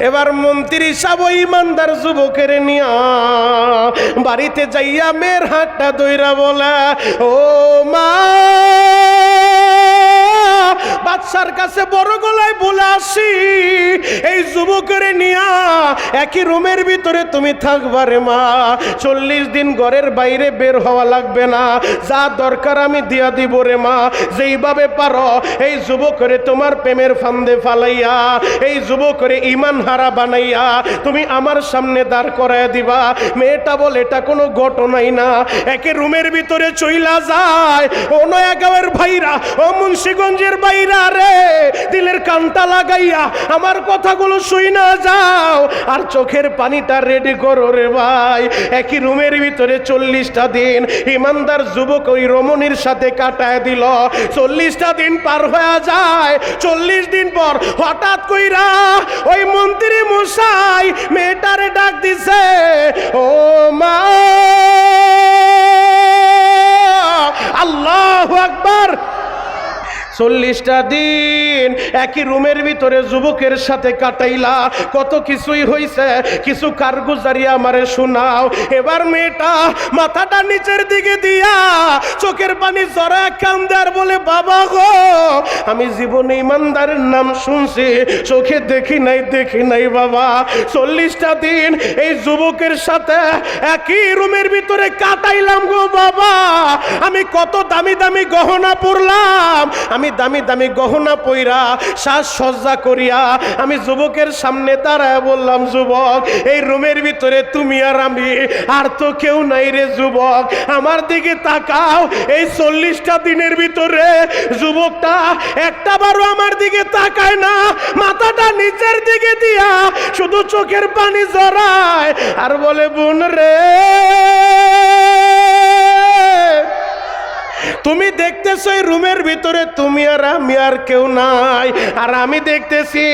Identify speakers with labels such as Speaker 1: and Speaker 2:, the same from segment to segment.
Speaker 1: এবার মন্ত্রী সাব ইমানদার যুবকের নিয়া বাড়িতে যাইয়া মেয়ের হাতটা দইরা বলা ও মা বাদশার কাছে বড় গলায় বলে আসি, এই যুবকের নিয়া একই রুমের ভিতরে তুমি থাকবারে মা। চল্লিশ দিন ঘরের বাইরে বের হওয়া লাগবে না। যা দরকার আমি দিয়া দিব রে মা। যেইভাবে পারো, এই যুবকরে তোমার প্রেমের ফান্দে ফালাইয়া, এই যুবকরে ইমান হারা বানাইয়া, তুমি আমার সামনে দাঁড় করায় দিবা। মেয়েটা বলে, এটা কোনো ঘটনাই না। একে রুমের ভিতরে চইলা যায়। ও নয়াগাঁওয়ের ভাইরা, ও মুন্সিগঞ্জের বাইরা রে, দিলের কান্তা লাগাইয়া আমার কথাগুলো শুই না যাও। আর চোখের পানিটা রেডি করো রে ভাই। একই রুমের ভিতরে চল্লিশটা দিন। ইমানদার যুবক ওই রমণীর সাথে কাটায় দিল। চল্লিশটা দিন পার হয়ে যায়। চল্লিশ দিন পর হঠাৎ কইরা ওই মন্ত্রী মশাই মেয়েটারে ডাক দিছে, ও মা, আল্লাহ আকবার। চল্লিশটা দিন একই রুমের ভিতরে যুবকের সাথে কাটাইলা। কত কিছুই হইছে, কিছু কারগুজারি আমারে শোনাও। এবার মেয়েটা মাথাটা নিচের দিকে দিয়া চোখের পানি জরা কান্দার বলে, বাবা গো, আমি জীবনে ইমানদারের নাম শুনছি, চোখে দেখি নাই দেখি নাই, বাবা। চল্লিশটা দিন এই যুবকের সাথে একই রুমের ভিতরে কাটাইলাম গো, বাবা। আমি কত দামি দামি গহনা পরলাম, আমি দামি দামি গহনা পইরা শ্বাস সজ্জা করিয়া আমি যুবকের সামনে দাঁড়ায় বললাম, যুবক, এই রুমের ভিতরে তুমি আর আমি আর তো কেউ নাই রে যুবক। আমার দিকে তাকাও, এই চল্লিশটা দিনের ভিতরে যুবকটা একটা বারও আমার দিকে তাকায় না। মাথাটা নিচের দিকে দিয়া শুধু চোখের পানি জড়ায় আর বলে, বোন রে তুমি দেখতেছো এই রুমের ভিতরে, তুমি আর আমি আর কেউ নাই। আর আমি দেখতেছি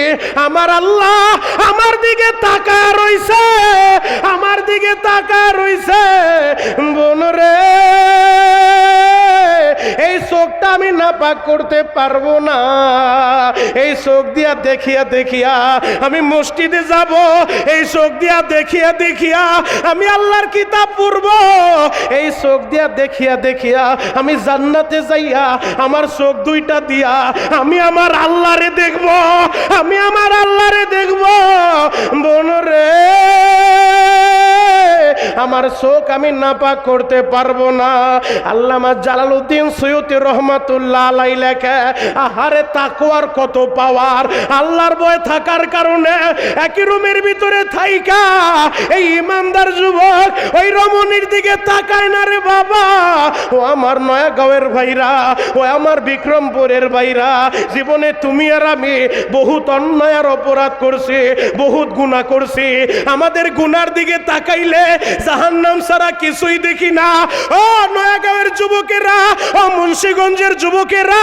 Speaker 1: আমার আল্লাহ আমার দিকে তাকা রইছে, আমার দিকে তাকা রইছে। বোন রে। এই চোখটা আমি নাপাক করতে পারব না। এই চোখ দিয়া দেখিয়া দেখিয়া আমি মসজিদে যাব। এই চোখ দিয়া দেখিয়া দেখিয়া আমি আল্লাহর কিতাব পড়ব। এই চোখ দিয়া দেখিয়া দেখিয়া আমি জান্নাতে যাইয়া আমার চোখ দুইটা দিয়া আমি আমার আল্লাহরে দেখব। আমি আমার আল্লাহরে দেখব। বোনরে আমার চোখ আমি নাপাক করতে পারব না। আল্লামা জালালউদ্দিন সৈয়দ রহমাতুল্লাহ আলাই লেখে, আহারে তাকওয়ার কত পাওয়ার। আল্লাহর ভয় থাকার কারণে একই রুমের ভিতরে থাইকা, এই ইমানদার যুবক ওই রমণীর দিকে তাকায় না রে বাবা। ও আমার নয়াগাঁওয়ের ভাইরা, ও আমার বিক্রমপুরের ভাইরা, জীবনে তুমি আর আমি বহুত অন্যায় আর অপরাধ করছি, বহুত গুনাহ করছি। আমাদের গুনার দিকে তাকাইলে জাহান্নাম ছাড়া কিছুই দেখি না। ও নয়াগাঁওয়ের যুবকেরা, ও মুন্সিগঞ্জের যুবকেরা,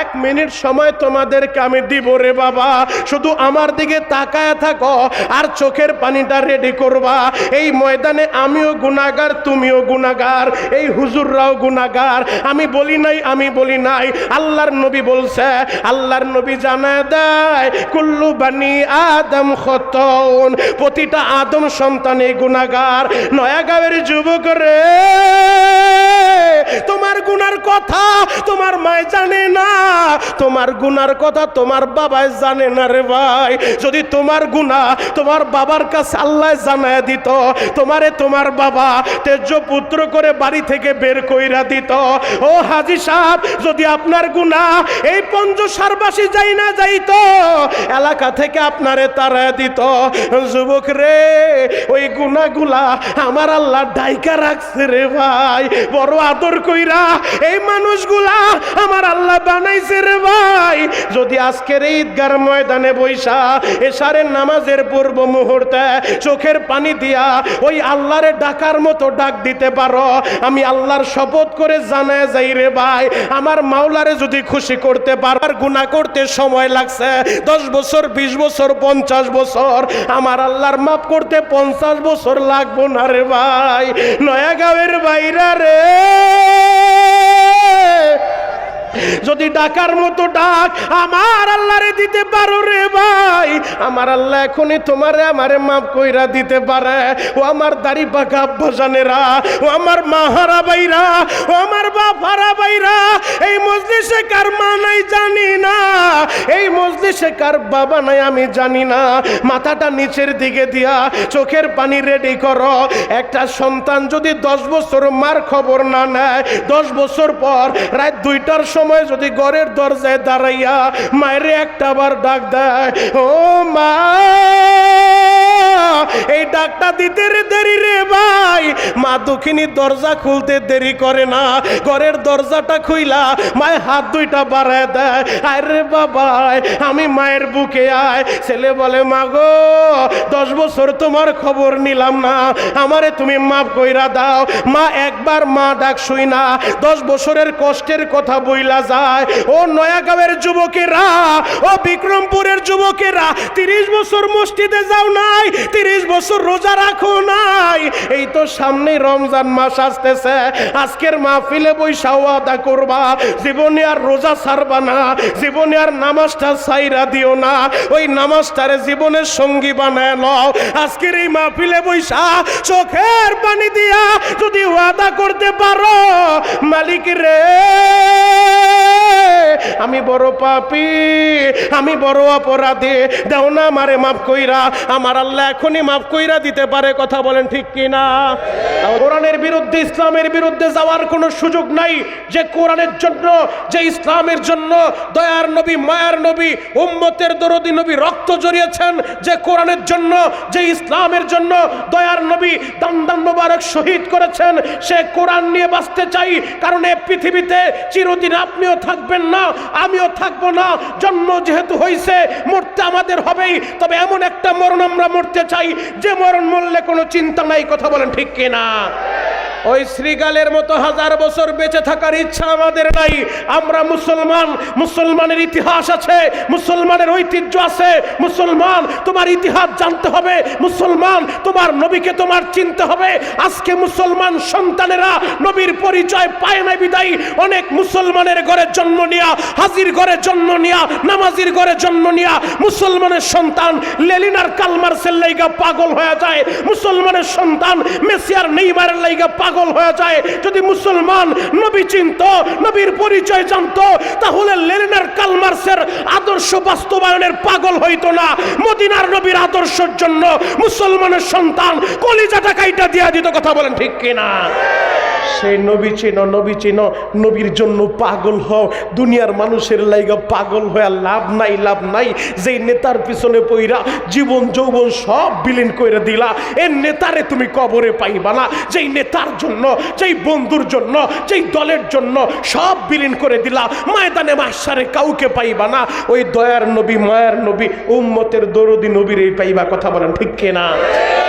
Speaker 1: এক মিনিট সময় তোমাদেরকে আমি দিব রে বাবা। শুধু আমার দিকে তাকায় থাকো আর চোখের পানিটা রেডি করবা। এই ময়দানে আমিও গুনাগার তুমিও গুনাগার এই হুজুররাও গুনাগার আমি বলি নাই, আমি বলি নাই, আল্লাহর নবী বলছে, আল্লাহর নবী জানা দেয়, কুল্লু বানি আদম খতন প্রতিটা আদম সন্তানে গুনাগার নয়াগাঁওয়ের যুবক রে। তোমার গুনার কথা তোমার মায় জানে না। তোমার গুনার কথা তোমার বাবাই জানে না রে ভাই। যদি তোমার গুণা তোমার বাবার কাছে আল্লাহ জানায় দিত, তোমারে তোমার বাবা তেজ পুত্র করে বাড়ি থেকে বের কইরা দিত। ও হাজি সাহেব, যদি আপনার গুণা এই পঞ্চসারবাসী যাই না যাইত, এলাকা থেকে আপনারে তারা দিত। যুবক রে, ওই গুণাগুলা আমার আল্লাহ ডাইকা রাখছে রে ভাই, বড় আদর কইরা। এই মানুষগুলা আমার আল্লাহ বানাইছে রে ভাই। যদি আজকের ঈদগার ময়দানে বৈশা, এশারের নামাজের পূর্ব মুহূর্তে চোখের পানি দিয়া ওই আল্লাহরে ডাকার মতো ডাক দিতে পারো, আমি আল্লাহর শপথ করে জানায় যাই রে ভাই। আমার মাওলারে যদি খুশি করতে পারার গুণা করতে সময় লাগছে, দশ বছর, বিশ বছর, পঞ্চাশ বছর, আমার আল্লাহর মাফ করতে পঞ্চাশ বছর লাগবো না রে ভাই নয়াগাঁওয়ের বাইরা রে। যদি ডাকার মতো ডাক আমার আল্লাহরে দিতে পারো রে ভাই। আমার আল্লাহ এখনই তোমারে আমারে মাফ কইরা দিতে পারে। ও আমার দাড়ি পাকা আব্বাসানেরা ও আমার মাহারা বাইরা ও আমার বাপারা বাইরা এই মজলিসে কার মা নাই জানি না। এই মজলিসে কার বাবা নাই আমি জানি না। মাথাটা নিচের দিকে দিয়া চোখের পানি রেডি করো। একটা সন্তান যদি দশ বছর মার খবর না নেয়, দশ বছর পর রাত দুইটার সময় যদি ঘরের দরজায় দাঁড়াইয়া মায়ের একটা বার ডাক দেয়, ও মা, এই ডাকটা দিতে রে দেরি রে ভাই। মা দক্ষিণী দরজা খুলতে দেরি করে না। ঘরের দরজাটা খুইলা মায়ের হাত দুইটা বাড়ায় দেয় আরে বাবা আমি মায়ের বুকে আয়। ছেলে বলে, মা গো, দশ বছর তোমার খবর নিলাম না। আমারে তুমি মাফ কইরা দাও। মা একবার মা ডাক শুই না। দশ বছরের কষ্টের কথা বইলা যায়, ও নয়াগাঁওয়ের যুবকেরা, ও বিক্রমপুরের যুবকেরা, তিরিশ বছর মসজিদে যাও নাই, তিরিশ বছর রোজা রাখো নাই। এই তো সামনে রমজান মাস আসতেছে, আজকের মাহফিলে বৈশা আদা করবা, জীবনে আর রোজা ছাড়বা না, জীবনে আর নামাজটা সাইরা দিও না, ওই নামাজটারে জীবনের সঙ্গী বানায় লও। আজকের এই মাহফিলে বৈশা চোখের পানি দিয়া যদি ওয়াদা করতে পারো, মালিক রে। আমি বড় পাপি, আমি বড় অপরাধী। দেও না আমারে মাফ কইরা, আমার আল্লাহ এখনই মাফ কইরা দিতে পারে, কথা বলেন ঠিক কি না কোরআনের বিরুদ্ধে, ইসলামের বিরুদ্ধে যাওয়ার কোনো সুযোগ নাই। যে কোরআনের জন্য, যে ইসলামের জন্য দয়ার নবী, মায়ার নবী, উম্মতের দরদি নবী রক্ত জড়িয়েছেন, যে কোরআনের জন্য, যে ইসলামের জন্য দয়ার নবী দান দান মোবারক শহীদ করেছেন, সে কোরআন নিয়ে বাঁচতে চাই, কারণ এ পৃথিবীতে চিরদিন আপনিও থাকবেন না, আমিও থাকব না। জন্ম যেহেতু হয়েছে মরতে আমাদের হবেই। তবে এমন একটা মরণ আমরা মরতে চাই, যে মরণ মরলে কোনো চিন্তা নাই, কথা বলেন ঠিক কিনা? ওই শ্রীগালের মতো হাজার বছর বেঁচে থাকার ইচ্ছা আমাদের নাই। আমরা মুসলমান, মুসলমানের ইতিহাস আছে, মুসলমানের ঐতিহ্য আছে। মুসলমান, তোমার ইতিহাস জানতে হবে। মুসলমান, তোমার নবীকে তোমার চিনতে হবে। আজকে মুসলমান সন্তানেরা নবীর পরিচয় পায় না বিদায়ী। অনেক মুসলমানের ঘরে জন্ম নিয়া, হাজির ঘরে জন্ম নিয়া, নামাজির ঘরে জন্ম নিয়া। মুসলমানের সন্তান লেলিনার কালমার সেল্লাইগা পাগল হয়ে যায়। মুসলমানের সন্তান মেসিয়ার নেইমারের লাইগা পাগল হয়ে যায়। যদি মুসলমান নবী চিন্ত, নবীর পরিচয় জানত, তাহলে লেনিনের কালমার্সের আদর্শ বাস্তবায়নের পাগল হইতো না। মদিনার নবীর আদর্শের জন্য মুসলমানের সন্তান কলিজাটা কাইটা দিয়া দিত, কথা বলেন ঠিক কিনা? সেই নবী চিনো নবী চিনো, নবীর জন্য পাগল হও। দুনিয়ার মানুষের লাইগা পাগল হয়ে লাভ নাই লাভ নাই। যেই নেতার পিছনে পইরা জীবন যৌবন সব বিলীন করে দিলা, এ নেতারে তুমি কবরে পাইবা না। যেই নেতার জন্য, যেই বন্ধুর জন্য, যেই দলের জন্য সব বিলীন করে দিলা, ময়দানে মাসারে কাউকে পাইবা না। ওই দয়ার নবী, মায়ার নবী, উম্মতের দরদি নবীর এই পাইবা, কথা বলেন ঠিক কিনা?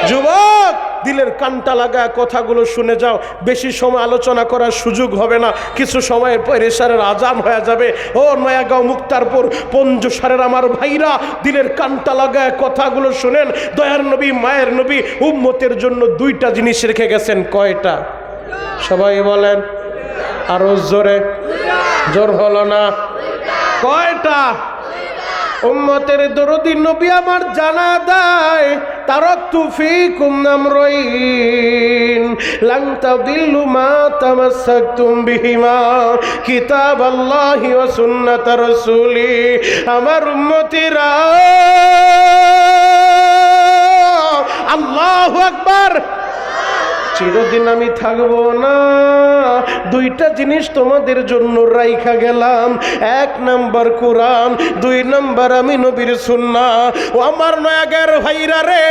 Speaker 1: যুবক! দিলের কানটা লাগায় কথাগুলো শুনে যাও। বেশি সময় আলোচনা করার সুযোগ হবে না। কিছু সময়ের পর এসারের আজান হয়ে যাবে। ও নয়াগাঁও মুক্তারপুর, পঞ্জসারের আমার ভাইরা, দিলের কানটা লাগায় কথাগুলো শুনেন। দয়ার নবী, মায়ের নবী, উম্মতের জন্য দুইটা জিনিস রেখে গেছেন। কয়টা? সবাই বলেন। আরও জোরে। জোর হলো না। কয়টা? উম্মতের দরদি নবী আমার জানা দেয়, তারাক্তু ফীকুম আমরাইন লান তাদিল্লু মা তামাসসাকতুম বিহিমা, কিতাবাল্লাহি ওয়া সুন্নাত রাসূলি, আমার উম্মতিরা। আল্লাহু আকবার। চিরদিন আমি থাকব না। দুইটা জিনিস তোমাদের জন্য রাইখা গেলাম। এক নাম্বার কোরআন, দুই নাম্বার আমি নবীর সুন্না ও আমার নয়াগের ভাইরা রে,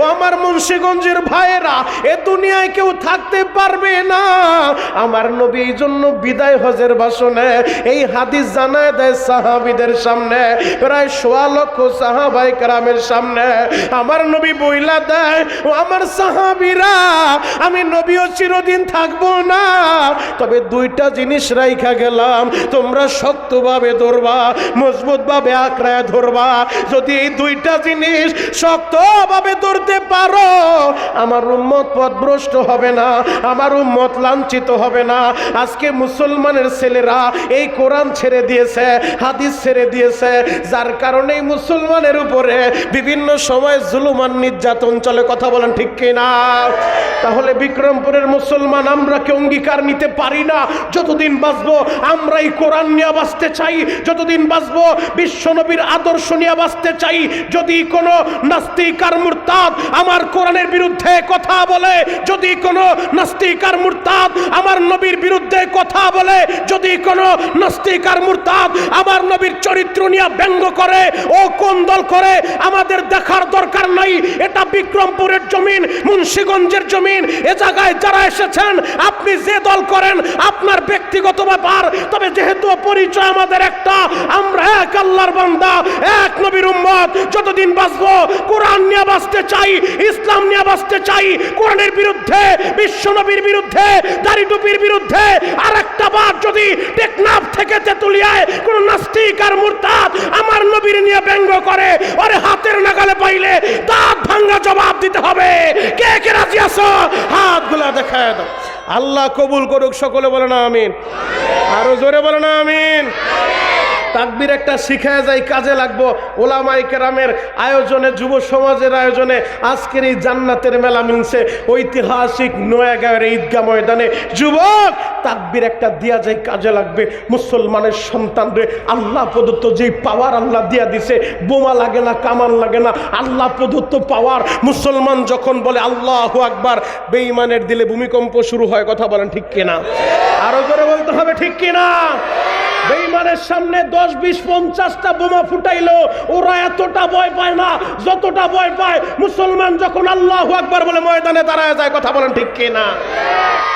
Speaker 1: ও আমার মুন্সিগঞ্জের ভাইরা এ দুনিয়ায় কেউ থাকতে পারবে না। আমার নবী এই জন্য বিদায় হজের ভাষণে, এই হাদিস জানায় দেয় সাহাবিদের সামনে, প্রায় সোয়া লক্ষ সাহাবাই কারামের সামনে। আমার নবী বইলা দেয়, ও আমার সাহাবিরা আমি নবীও চিরদিন থাকব না। তবে দুইটা জিনিস রাইখা গেলাম, তোমরা শক্তভাবে ধরবা, মজবুতভাবে আঁকড়ায় ধরবা। যদি এই দুইটা জিনিস শক্তভাবে ধরতে পারো, আমার উম্মত পথভ্রষ্ট হবে না, আমার উম্মত লাঞ্ছিত হবে না। আজকে মুসলমানের ছেলেরা এই কোরআন ছেড়ে দিয়েছে, হাদিস ছেড়ে দিয়েছে। যার কারণে মুসলমানের উপরে বিভিন্ন সময় জুলুমান নির্যাতন চলে। কথা বলেন ঠিক কিনা? তাহলে বিক্রমপুরের মুসলমান, আমরা কি অঙ্গীকার নিতে পারি না? যতদিন বাঁচবো আমরা এই কোরআন নিয়ে বাঁচতে চাই। যতদিন বাঁচবো, বিশ্বনবীর আদর্শ নিয়ে বাঁচতে চাই। যদি কোনো নাস্তিক আর মুরতাদ আমার কোরআনের বিরুদ্ধে কথা বলে, যদি কোনো নাস্তিক আর মুরতাদ আমার নবীর বিরুদ্ধে কথা বলে, যদি কোনো নাস্তিক আর মুরতাদ আমার নবীর চরিত্র নিয়ে ব্যঙ্গ করে, ও কোন দল করে, আমাদের দেখার দরকার নাই। এটা বিক্রমপুরের জমিন, মুন্সিগঞ্জের জমিন এ জায়গায় যারা এসেছেন, আপনি যে দল করেন, আপনার ব্যক্তিগত ব্যাপার। তবে যেহেতু পরিচয় আমাদের একটা, আমরা এক আল্লাহর বান্দা, এক নবীর উম্মত। যতদিন বাঁচবো, কোরআন নিয়ে বাঁচতে চাই, ইসলাম নিয়ে বাঁচতে চাই, কোরআনের বিরুদ্ধে, বিশ্ব নবীর বিরুদ্ধে, দাড়ি টুপির বিরুদ্ধে আর একটা বার যদি টেকনাফ থেকে তেতুলিয়ায় কোন নাস্তিক আর মুরতাদ আমার নবীর নিয়ে ব্যঙ্গ করে, ওরে হাতের নাগালে পাইলে দাঁত ভাঙ্গা জবাব দিতে হবে। কে কে রাজি আছো? হাতগুলা দেখায় দাও। আল্লাহ কবুল করুক, সকলে বলে না আমিন। আরও জোরে বলে না আমিন। তাকবির একটা শিখায় যায়, কাজে লাগবো। ওলামাই কেরামের আয়োজনে, যুব সমাজের আয়োজনে আজকের এই জান্নাতের মেলা মিলছে। ঐতিহাসিক নয়াগাঁয়ের ঈদগা ময়দানে। যুবক, তাকবির একটা দিয়া যায়, কাজে লাগবে। মুসলমানের সন্তান রে, আল্লাহ প্রদত্ত যেই পাওয়ার আল্লাহ দিয়া দিছে, বোমা লাগে না, কামান লাগে না, আল্লাহ প্রদত্ত পাওয়ার মুসলমান যখন বলে, আল্লাহ আকবার বেঈমানের দিলে ভূমিকম্প শুরু হয়, কথা বলেন ঠিক কিনা? আরও করে বলতে হবে, ঠিক কিনা? বেইমানের সামনে দশ, বিশ, পঞ্চাশটা বোমা ফুটাইলো, ওরা এতটা ভয় পায় না, যতটা ভয় পায়, মুসলমান যখন আল্লাহ আকবার বলে ময়দানে দাঁড়ায় যায়, কথা বলেন ঠিক কিনা?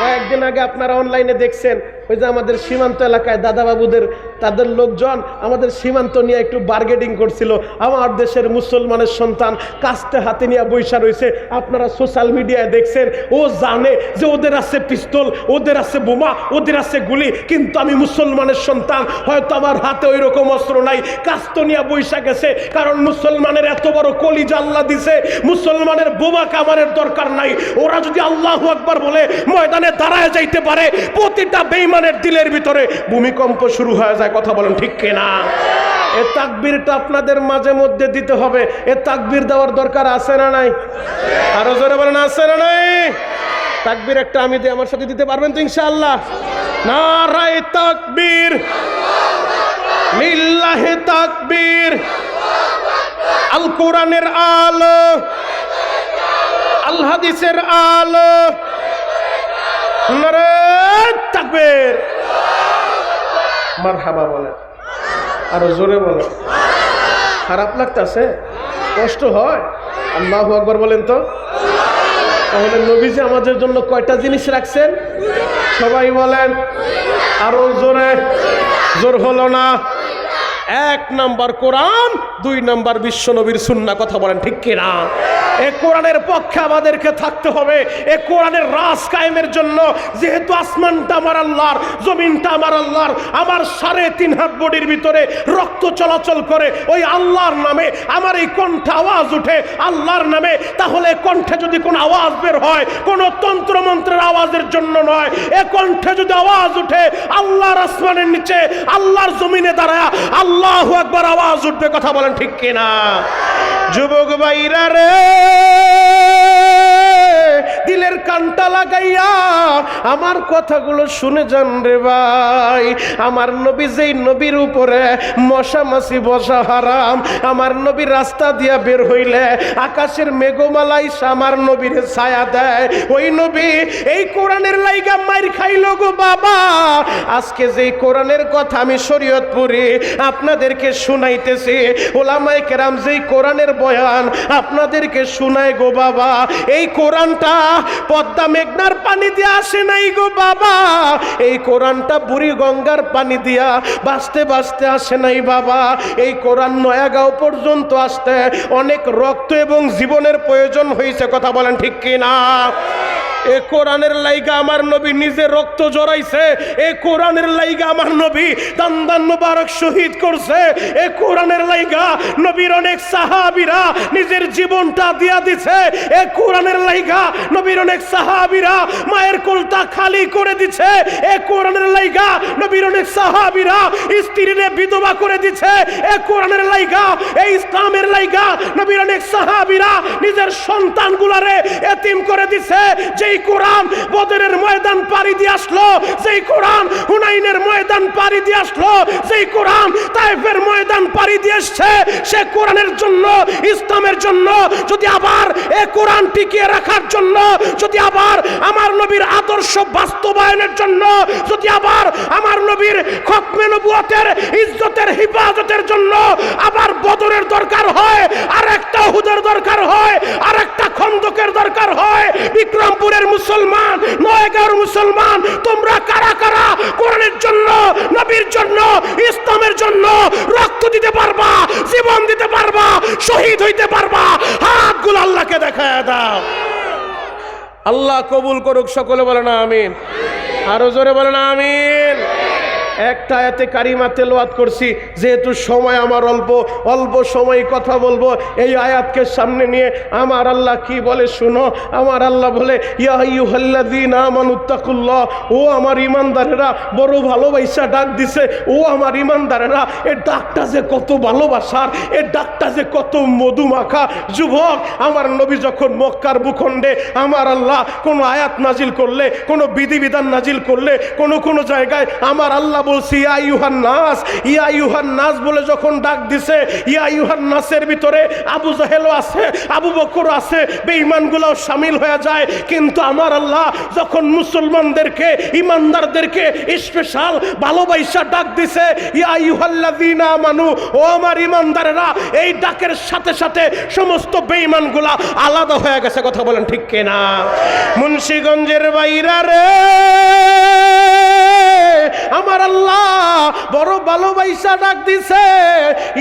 Speaker 1: কয়েকদিন আগে আপনারা অনলাইনে দেখছেন ওই যে আমাদের সীমান্ত এলাকায় দাদাবাবুদের, তাদের লোকজন আমাদের সীমান্ত নিয়ে একটু বার্গেটিং করছিল। আমার দেশের মুসলমানের সন্তান কাস্তে হাতে নিয়ে বৈশা রয়েছে আপনারা সোশ্যাল মিডিয়ায় দেখছেন, ও জানে যে ওদের আছে পিস্তল, ওদের আছে বোমা, ওদের আছে গুলি, কিন্তু আমি মুসলমানের সন্তান, হয়তো আমার হাতে ওই রকম অস্ত্র নাই। কাস্ত নিয়ে বৈশা গেছে, কারণ মুসলমানের এত বড় কলি আল্লাহ দিছে। মুসলমানের বোমা কামানের দরকার নাই। ওরা যদি আল্লাহ আকবার বলে, ময়দানে দাঁড়ায় যাইতে পারে, প্রতিটা বেইমানের দিলের ভিতরে ভূমিকম্প শুরু হয়ে যায় কথা বলেন ঠিক কিনা? এ তাকবীরটা আপনাদের মাঝে মধ্যে দিতে হবে। এ তাকবীর দেওয়ার দরকার আছে না নাই? আরও জোরে বলেন আছে না নাই? তাকবীর একটা আমি দিই আমার সাথে দিতে পারবেন তো ইনশাআল্লাহ? নারায় তাকবীর। লিল্লাহে তাকবীর। আল কোরআনের আলো। আল হাদিসের আলো। নারায় তাকবীর। মারহাবা বলে। আরও জোরে বলে। খারাপ লাগতেছে? কষ্ট হয়? আল্লাহ আকবর বলেন তো। তাহলে নবীজি আমাদের জন্য কয়টা জিনিস রাখছেন? সবাই বলেন, আরও জোরে। জোর হলো না। এক নাম্বার কোরআন, দুই নাম্বার বিশ্ব নবীর সুন্না কথা বলেন ঠিক কিনা? এ কোরআনের পক্ষে আমাদেরকে থাকতে হবে। এ কোরআনের রাস কায়েমের জন্য, যেহেতু আসমানটা আমার আল্লাহর, জমিনটা আমার আল্লাহর, আমার সাড়ে তিন হাত বডির ভিতরে রক্ত চলাচল করে ওই আল্লাহর নামে আমার এই কণ্ঠে আওয়াজ উঠে আল্লাহর নামে, তাহলে কণ্ঠে যদি কোনো আওয়াজ বের হয়, কোনো তন্ত্রমন্ত্রের আওয়াজের জন্য নয়, এ কণ্ঠে যদি আওয়াজ উঠে আল্লাহর আসমানের নিচে, আল্লাহর জমিনে দাঁড়ায়, আল্লাহ একবার আওয়াজ উঠবে কথা বলেন ঠিক কিনা? যুবক বাইরা রে। দিলের কানটা লাগাইয়া আমার কথাগুলো শুনে যান রে ভাই। আমার নবী যেই নবীর উপরে মশা মাসি বসা হারাম, আমার নবী রাস্তা দিয়া বের হইলে আকাশের মেঘমালাই আমার নবীর ছায়া দেয়। ওই নবী এই কোরআনের লাইগা মাইর খাইল গো বাবা। আজকে যেই কোরআনের কথা আমি শরীয়তপুরে আপনাদেরকে শুনাইতেছি ওলামাই কেরাম যেই কোরআনের বয়ান আপনাদেরকে শুনায় গো বাবা। এই কোরআনটা পদ্মা মেঘনার পানি দিয়ে আসে নাই গো বাবা। এই কোরআনটা বুড়ি গঙ্গার পানি দিয়া বাঁচতে বাঁচতে আসে নাই বাবা। এই কোরআন নয়াগাঁও পর্যন্ত আসতে অনেক রক্ত এবং জীবনের প্রয়োজন হয়েছে, কথা বলেন ঠিক কি না এ কোরআনের লাইগা আমার নবী নিজে রক্ত জড়াইছে, এ কোরআনের লাইগা আমার নবী দান দান মুবারক শহীদ করছে, এ কোরআনের লাইগা নবীর অনেক সাহাবীরা নিজের জীবনটা দিয়া দিছে, এ কোরআনের লাইগা নবীর অনেক সাহাবীরা মায়ের কোলটা খালি করে দিছে, এ কোরআনের লাইগা নবীর অনেক সাহাবীরা স্ত্রীরে বিধবা করে দিছে, এ কোরআনের লাইগা এই ইসলামের লাইগা নবীর অনেক সাহাবীরা নিজের সন্তানগুলারে এতিম করে দিছে যেই কোরআন বদরের ময়দান পাড়ি দিয়ে আসলো, যেই কোরআন হুনাইনের ময়দান পাড়ি দিয়ে আসলো, যেই কোরআন তাইফের ময়দান পাড়ি দিয়ে এসছে, সে কোরআনের জন্য, ইসলামের জন্য, যদি আবার এ কোরআন টিকিয়ে রাখার জন্য, যদি আবার আমার নবীর আদর্শ বাস্তবায়নের জন্য, যদি আবার আমার নবীর খতমে নবুয়তের, ইজ্জতের হিফাজতের জন্য আবার বদরের দরকার হয় আর একটা হুদের দরকার হয় আর একটা খন্দকের দরকার হয়, বিক্রমপুরের মুসলমান নয়গাঁওর মুসলমান, তোমরা কারা কারা? কোরআনের জন্য, নবীর জন্য, ইসলামের জন্য রক্ত দিতে পারবা, জীবন দিতে পারবা, শহীদ হইতে পারবা। হাতগুলো আল্লাহকে দেখায় দাও। আল্লাহ কবুল করুক, সকলে বলে না আমিন। আরও জোরে বলে না আমিন। একটা আয়াতে কারিমা তেলাওয়াত করছি, যেহেতু সময় আমার অল্প অল্প সময় কথা বলব, এই আয়াতকে সামনে নিয়ে আমার আল্লাহ কি বলে শুনো? আমার আল্লাহ বলে, ইয়া আইয়ুহাল্লাযীনা আমানুত্তাকুল্লাহ ও আমার ইমানদারেরা, বড় ভালোবাসা ডাক দিছে। ও আমার ইমানদারেরা এর ডাকটা যে কত ভালোবাসার এর ডাকটা যে কত মধুমাখা। যুবক, আমার নবী যখন মক্কার ভূখণ্ডে আমার আল্লাহ কোনো আয়াত নাজিল করলে, কোনো বিধিবিধান নাজিল করলে, কোনো কোনো জায়গায় আমার আল্লাহ বলছি, ইয়া নাস ইয়া ইউহান নাস বলে যখন ডাক দিছে, ইয়া ইউহান নাসের ভিতরে আবু জাহেলও আছে, আবু বকর আছে, বেঈমানগুলোও শামিল হয়ে যায়। কিন্তু আমার আল্লাহ যখন মুসলমানদেরকে ইমানদারদেরকে স্পেশাল ভালোবাসা ডাক দিছে, ইয়া ইউহাল্লাযীনা মানু ও আমার ইমানদারেরা এই ডাকের সাথে সাথে সমস্ত বেঈমানগুলা আলাদা হয়ে গেছে। কথা বলেন ঠিক কিনা? মুন্সিগঞ্জের বাইরা রে, আমার আল্লাহ বড় ভালোবাসা ডাক দিছে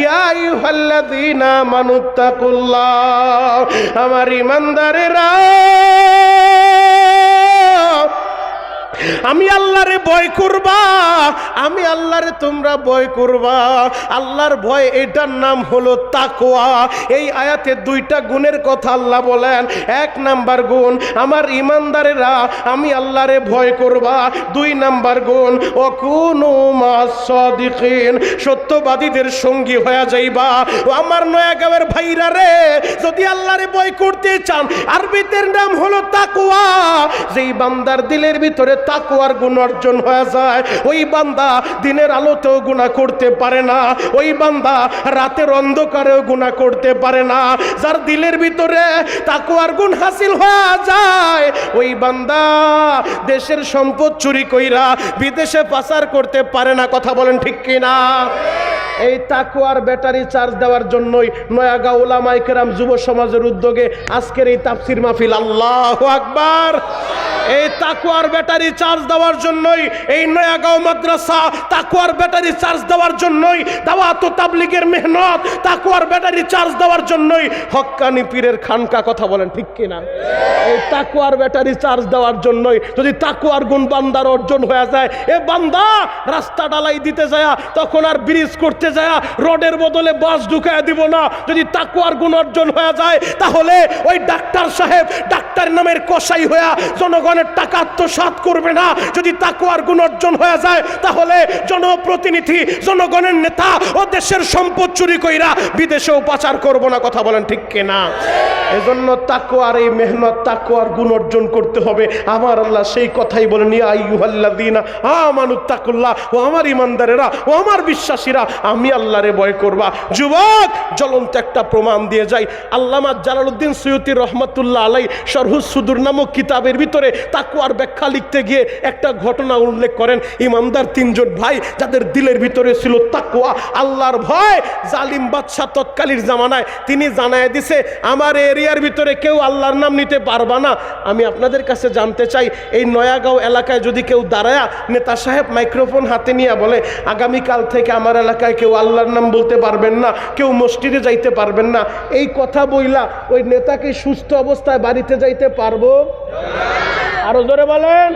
Speaker 1: ইয়াই আইয়ুহাল্লাযীনা মানুত্তাকুল্লাহ আমার ইমানদারেরা আমি আল্লাহরে ভয় করবা, আমি আল্লাহরে তোমরা ভয় করবা। আল্লাহর ভয়, এটার নাম হলো তাকোয়া এই আয়াতে দুইটা গুণের কথা আল্লাহ বলেন। এক নাম্বার গুণ, আমার ইমানদারেরা আমি আল্লাহরে ভয় করবা। দুই নাম্বার গুণ ও কোন সদিকিন, সত্যবাদীদের সঙ্গী হয়ে যাইবা। ও আমার নয়াগাঁওয়ের ভাইরা রে, যদি আল্লাহরে ভয় করতে চান আরবিদের নাম হলো তাকোয়া যেই বান্দার দিলের ভিতরে তাকুয়ার গুণ অর্জন হয়ে যায়। ওই বান্দা দিনের আলোতেও গুণা করতে পারে না। ওই বান্দা রাতের অন্ধকারেও গুণা করতে পারে না। যার দিলের ভিতরে তাকুয়ার গুণ হাসিল হয়ে যায়। ওই বান্দা দেশের সম্পদ চুরি কইরা বিদেশে পাচার করতে পারে না। কথা বলেন ঠিক কিনা? এই তাকুয়ার ব্যাটারি চার্জ দেওয়ার জন্যই নয়াগা ওলামাই কেরাম যুব সমাজের উদ্যোগে আজকের এই তাফসির মাহফিল। আল্লাহ আকবার! এই তাকুয়ার ব্যাটারি চার্জ দেওয়ার জন্যই এই নয়াগাঁও মাদ্রাসা তাকুয়ার ব্যাটারি চার্জ দেওয়ার জন্যই দাওয়াত তাবলিগের মেহনত তাকুয়ার ব্যাটারি চার্জ দেওয়ার জন্যই হক্কানি পীরের খানকা কথা বলেন ঠিক কিনা? এই তাকুয়ার ব্যাটারি চার্জ দেওয়ার জন্যই যদি তাকুয়ার গুণ বান্দার অর্জন হয়ে যায়, এ বান্দা রাস্তা ডালাই দিতে যায় তখন আর ব্রিজ করতে যায় রোডের বদলে বাস ঢুকায় দিব না। যদি তাকুয়ার গুণ অর্জন হয়ে যায়, তাহলে ওই ডাক্তার সাহেব ডাক্তার নামের কসাই হয়ে জনগণের টাকা আত্মসাত করবে না। যদি তাকুয়ার গুণ অর্জন হয়ে যায়, তাহলে জনপ্রতিনিধি, জনগণের নেতা ও দেশের সম্পদ চুরি কইরা বিদেশেও পাচার করব না। কথা বলেন ঠিক কিনা? এজন্য তাকুয়ার এই মেহনত, তাকুয়ার গুণ অর্জন করতে হবে। আমার আল্লাহ সেই কথাই বলেন, ইয়া আইয়ুহাল্লাযীনা আমানু তাকুল্লাহ, ও আমার ইমানদারেরা, ও আমার বিশ্বাসীরা আমি আল্লাহরে ভয় করবা। যুবক, জ্বলন্ত একটা প্রমাণ দিয়ে যাই। আল্লামা জালালউদ্দিন সৈয়দী রহমতুল্লাহ আলাই সরহুস সুদুর নামক কিতাবের ভিতরে তাকুয়ার ব্যাখ্যা লিখতে গিয়ে একটা ঘটনা উল্লেখ করেন। ইমানদার তিনজন ভাই, যাদের দিলের ভিতরে ছিল তাকুয়া আল্লাহর ভয়। জালিম বাদশাহ তৎকালীর জামানায় তিনি জানায় দিছে, আমার এরিয়ার ভিতরে কেউ আল্লাহর নাম নিতে পারবা না। আমি আপনাদের কাছে জানতে চাই, এই নয়াগাঁও এলাকায় যদি কেউ দাঁড়ায় নেতা সাহেব মাইক্রোফোন হাতে নিয়ে বলে, আগামীকাল থেকে আমার এলাকায় কেউ আল্লাহর নাম বলতে পারবেন না, কেউ মসজিদে যাইতে পারবেন না। এই কথা বইলা ওই নেতাকে সুস্থ অবস্থায় বাড়িতে যাইতে পারব? আরও ধরে বলেন।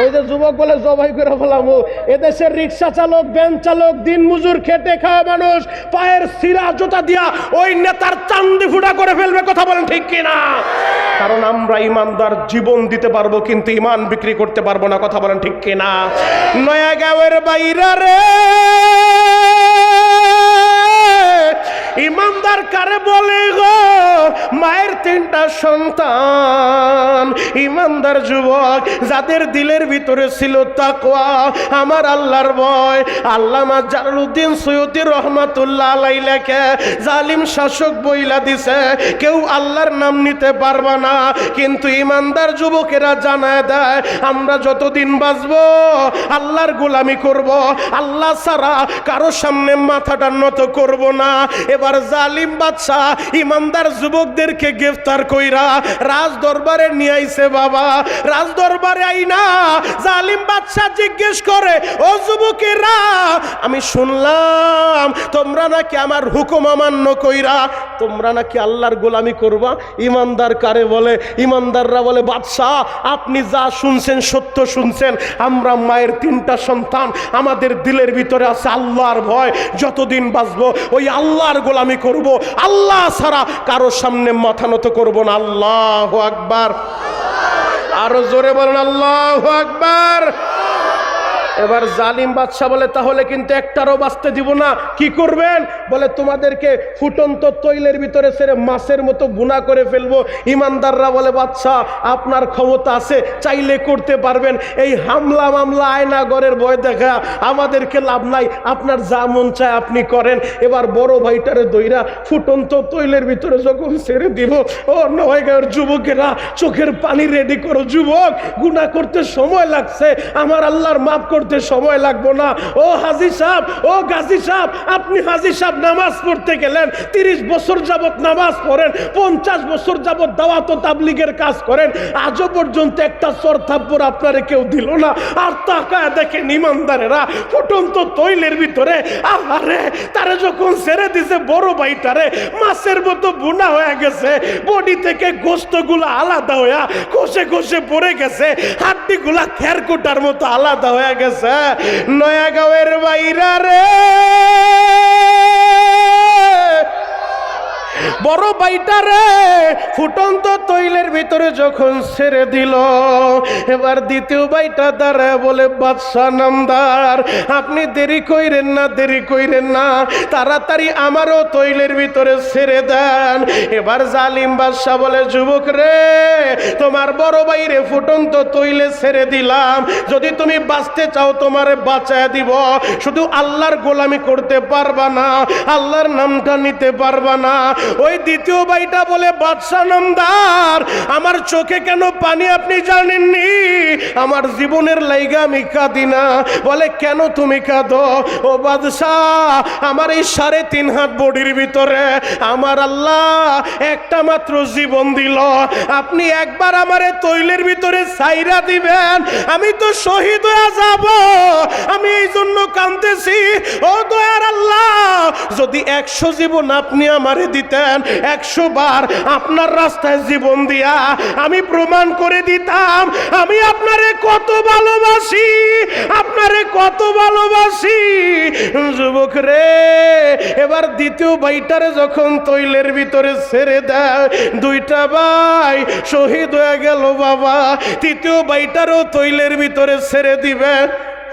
Speaker 1: ওই যে যুবক বলে, জবাই করে ফেলাম এদেশের রিক্সা চালক ব্যান চালক, দিন মজুর, খেটে খাওয়া মানুষ, পায়ের সিরা জুতা দিয়া ওই নেতার চান্দি ফুটা করে ফেলবে, কথা বলেন ঠিক কিনা? কারণ আমরা ইমানদার, জীবন দিতে পারব, কিন্তু ইমান বিক্রি করতে পারব না, কথা বলেন ঠিক কিনা? নয়া গাঁয়ের বাইরা রে! ইমানদার কারে বলে গো, মায়ের তিনটা সন্তান। ইমানদার যুবক, যাদের দিলের ভিতরে ছিল তাকওয়া, আমার আল্লাহর ভয়। আল্লামা জালালউদ্দিন সৈয়দি রহমাতুল্লাহ আলাই লেখে, জালিম শাসক বইলা দিছে, কেউ আল্লাহর নাম নিতে পারবে না। কিন্তু ইমানদার যুবকেরা জানায় দেয়, আমরা যতদিন বাঁচবো, আল্লাহর গোলামি করব, আল্লাহ ছাড়া কারও সামনে মাথাটা নত করব না। এবার জালিম বাদশাহ, ইমানদার যুবকদেরকে গ্রেফতার কইরা রাজ দরবারে নিয়ে আইছে বাবা। রাজ দরবারে আইনা জালিম বাদশাহ জিজ্ঞেস করে, ও যুবকেরা, আমি শুনলাম তোমরা নাকি আমার হুকুম অমান্য কইরা, তোমরা নাকি আল্লাহর গোলামি করবা? ইমানদার কারে বলে, ইমানদাররা বলে, বাদশাহ, আপনি যা শুনছেন সত্য শুনছেন। আমরা মায়ের তিনটা সন্তান, আমাদের দিলের ভিতরে আছে আল্লাহর ভয়। যতদিন বাঁচবো, ওই আল্লাহর গোলামি করব। আল্লাহ ছাড়া কারোর সামনে মাথা নত করব না। আল্লাহ আকবার। আরও জোরে বলেন, আল্লাহ আকবার। এবার জালিম বাদশাহ বলে, তাহলে কিন্তু একটারও বাঁচতে দিব না। কি করবেন? বলে, তোমাদেরকে ফুটন্ত তৈলের ভিতরে সেরে মাছের মতো গুণা করে ফেলব। ইমানদাররা বলে, বাদশাহ, আপনার ক্ষমতা আছে, চাইলে করতে পারবেন। এই হামলা মামলা আয়না ঘরের ভয় দেখা, আমাদেরকে লাভ নাই। আপনার যা মন চায় আপনি করেন। এবার বড় ভাইটারে দইরা ফুটন্ত তৈলের ভিতরে যখন ছেড়ে দিব ও নয় গায়ের যুবকেরা, চোখের পানি রেডি করো যুবক। গুণা করতে সময় লাগছে। আমার আল্লাহর মাফ করতে সময় লাগবো না। ও হাজি সাহেব, ও গাজী সাহেব, আপনি হাজি সাহেব নামাজ পড়তে গেলেন, তিরিশ বছর যাবৎ নামাজ পড়েন, পঞ্চাশ বছর যাবত দাওয়াত তাবলিগের কাজ করেন, আজও পর্যন্ত একটা সরথাপ্পর আপনারে কেউ দিল না। আর তাকায় দেখেন ইমানদারেরা, ফুটন্ত তৈলের ভিতরে, আহারে, তারে যখন ছেড়ে দিছে বড় ভাইটারে, মাছের মতো বোনা হয়ে গেছে, বডি থেকে গোস্তগুলো আলাদা হয়ে কষে কষে পড়ে গেছে, হাড্ডিগুলা খেরকুটার মতো আলাদা হয়ে গেছে। নয়াগাঁওয়ের বাইরা রে বড় বাইটারে ফুটন্ত তৈলের ভিতরে যখন ছেড়ে দিল, এবার দ্বিতীয় বাইটা দ্বারা বলে, বাদশাহ নামদার, আপনি দেরি কইরেন না, দেরি কইরেন না, তাড়াতাড়ি আমারও তৈলের ভিতরে ছেড়ে দেন। এবার জালিম বাদশাহ বলে, যুবক রে, তোমার বড় বাইরে ফুটন্ত তৈলে ছেড়ে দিলাম। যদি তুমি বাঁচতে চাও, তোমারে বাঁচায় দিব। শুধু আল্লাহর গোলামি করতে পারবা না, আল্লাহর নামটা নিতে পারবা না। ওই দ্বিতীয় বাইটা বলে, বাদশাহ নামদার, আমার চোখে কেন পানি আপনি জানেননি? আমার জীবনের লাইগা আমি কাঁদি না। বলে, কেন তুমি কাঁদো? ও বাদশাহ, আমার এই সাড়ে তিন হাত বডির ভিতরে আমার আল্লাহ একটা মাত্র জীবন দিল। আপনি একবার আমারে তৈলের ভিতরে সাইরা দিবেন। আমি তো শহীদ হয়ে যাব। আমি এই জন্য কাঁদতেছি। ও দয়ার আল্লাহ, যদি একশো জীবন আপনি আমারে দিতেন একশো বার আপনার রাস্তায় জীবন দিয়া আমি প্রমাণ করে দিতাম, আমি আপনারে কত ভালোবাসি, আপনারে কত ভালোবাসি। যুবক রে, এবার দ্বিতীয় ভাইটারে যখন তৈলের ভিতরে ছেড়ে দেয়, দুইটা ভাই শহীদ হয়ে গেল বাবা, তৃতীয় বাইটারও তৈলের ভিতরে ছেড়ে দিবে।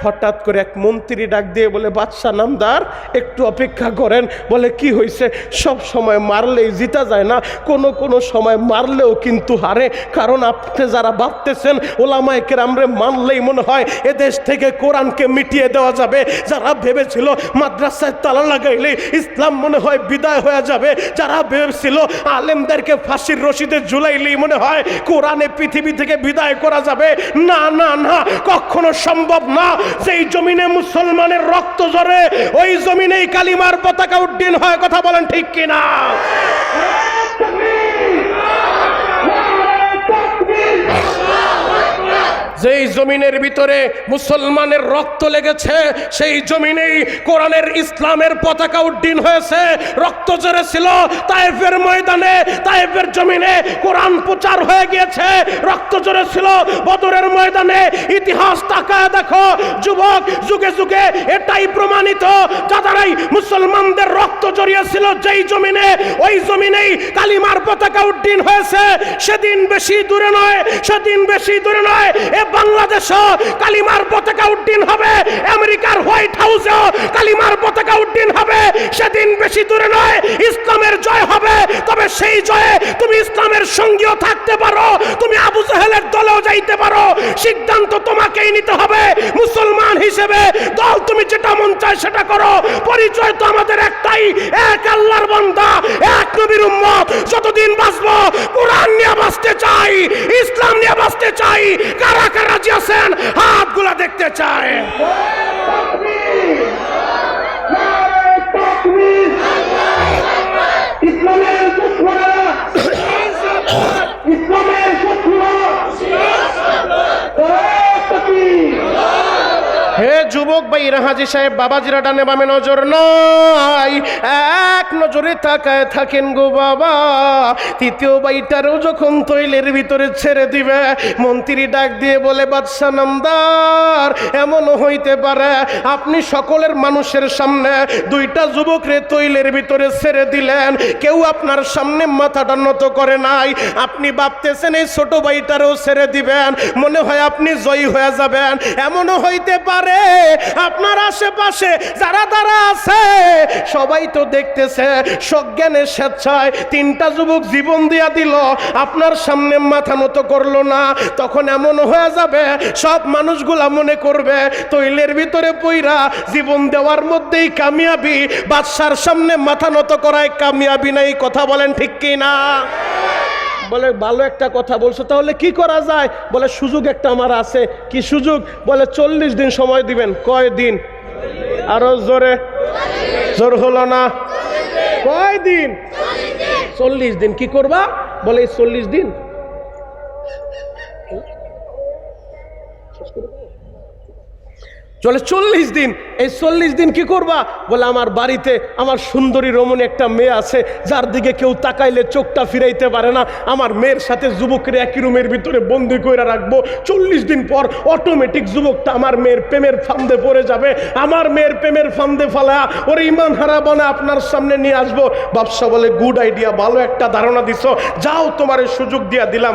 Speaker 1: হঠাৎ করে এক মন্ত্রী ডাক দিয়ে বলে, বাদশাহ নামদার, একটু অপেক্ষা করেন। বলে, কি হয়েছে সব সময় মারলেই জিতা যায় না। কোনো কোনো সময় মারলেও কিন্তু হারে। কারণ আপনি যারা ভাবতেছেন, ওলামায় কেরামরে মানলেই মনে হয় এদেশ থেকে কোরআনকে মিটিয়ে দেওয়া যাবে। যারা ভেবেছিল মাদ্রাসায় তালা লাগাইলে ইসলাম মনে হয় বিদায় হয়ে যাবে, যারা ভেবেছিল আলেমদেরকে ফাঁসির রশিদে ঝুলাইলেই মনে হয় কোরআনে পৃথিবী থেকে বিদায় করা যাবে, না না না, কখনো সম্ভব না। যেই জমিনে মুসলমানের রক্ত ঝরে, ওই জমিনেই কালিমার পতাকা উড্ডীন হয়, কথা বলেন ঠিক কিনা? যেই জমিনের ভিতরে মুসলমানের রক্ত লেগেছে, সেই জমিনেই কোরআনের ইসলামের পতাকা উড্ডীন হয়েছে। রক্ত ঝরেছিল তায়েফের ময়দানে, তায়েফের জমিনে কোরআন প্রচার হয়ে গিয়েছে। রক্ত ঝরেছিল বদরের ময়দানে। ইতিহাস তাকায় দেখো, যুবক যুগে যুগে এটাই প্রমাণিত, যাদারাই মুসলমানদের রক্ত জড়িয়েছিল, যেই জমিনে, ওই জমিনেই কালিমার পতাকা উড্ডীন হয়েছে। সেদিন বেশি দূরে নয়, সেদিন বেশি দূরে নয় বাংলাদেশও কালিমার পতাকা উড্ডীন হবে, আমেরিকার হোয়াইট হাউসেও কালিমার পতাকা উড্ডীন হবে। সেদিন বেশি দূরে নয়, ইসলামের জয় হবে। তবে সেই জয়ে তুমি ইসলামের সঙ্গীও থাকতে পারো, তুমি আবু জাহেলের দলেও যাইতে পারো। সিদ্ধান্ত তোমাকেই নিতে হবে, মুসলমান হিসেবে দল তুমি যেটা মন চায় সেটা করো। পরিচয় তো আমাদের একটাই, এক আল্লাহর বান্দা, এক নবীর উম্মত। যতদিন বাঁচবো, কোরআন নিয়ে বাঁচতে চাই, ইসলাম নিয়ে বাঁচতে চাই। কারা কারা রাজি আছেন? হাতগুলা দেখতে চায়। হে যুবক ভাই হাজি সাহেব, বাবাজিরা ডানে বামে নজর নাই। এক নজরে তাকায় থাকেন গো বাবা। তৃতীয় বাইটারও যখন তৈলের ভিতরে ছেড়ে দিবে, মন্ত্রী ডাক দিয়ে বলে বাদশা নামদার, এমনও হইতে পারে, আপনি সকলের মানুষের সামনে দুইটা যুবকরে তৈলের ভিতরে ছেড়ে দিলেন। কেউ আপনার সামনে মাথাটা নত করে নাই। আপনি ভাবতেছেন এই ছোট বাইটারও ছেড়ে দিবেন। মনে হয় আপনি জয়ী হয়ে যাবেন। এমনও হইতে পারে আপনার আশেপাশে যারা যারা আছে, সবাই তো দেখতেছে সজ্ঞানের স্বেচ্ছায় তিনটা যুবক জীবন দিয়া দিল, আপনার সামনে মাথা নত করল না, তখন এমন হয়ে যাবে, সব মানুষগুলা মনে করবে, তৈলের ভিতরে পইরা জীবন দেওয়ার মধ্যেই কামিয়াবি, বাদশার সামনে মাথা নত করায় কামিয়াবি নাই, কথা বলেন ঠিক কি না বলে, ভালো একটা কথা বলছো, তাহলে কি করা যায়? বলে, সুযোগ একটা আমার আছে। কি সুযোগ? বলে, চল্লিশ দিন সময় দিবেন। কয় দিন? আরও জোরে, জোর হলো না। কয় দিন? চল্লিশ দিন। কি করবা? বলে চল্লিশ দিন। চলে চল্লিশ দিন। এই চল্লিশ দিন কি করবা? বলে, আমার বাড়িতে আমার সুন্দরী রমণী একটা মেয়ে আছে, যার দিকে কেউ তাকাইলে চোখটা ফিরাইতে পারে না। আমার মেয়ের সাথে যুবকের একই রুমের ভিতরে বন্দি করে রাখব। চল্লিশ দিন পর অটোমেটিক যুবকটা আমার মেয়ের প্রেমের ফান্দে পড়ে যাবে। আমার মেয়ের প্রেমের ফান্দে ফালা ওর ইমান হারা বনে আপনার সামনে নিয়ে আসব। ব্যবসা বলে, গুড আইডিয়া, ভালো একটা ধারণা দিছ। যাও তোমার সুযোগ দিয়া দিলাম।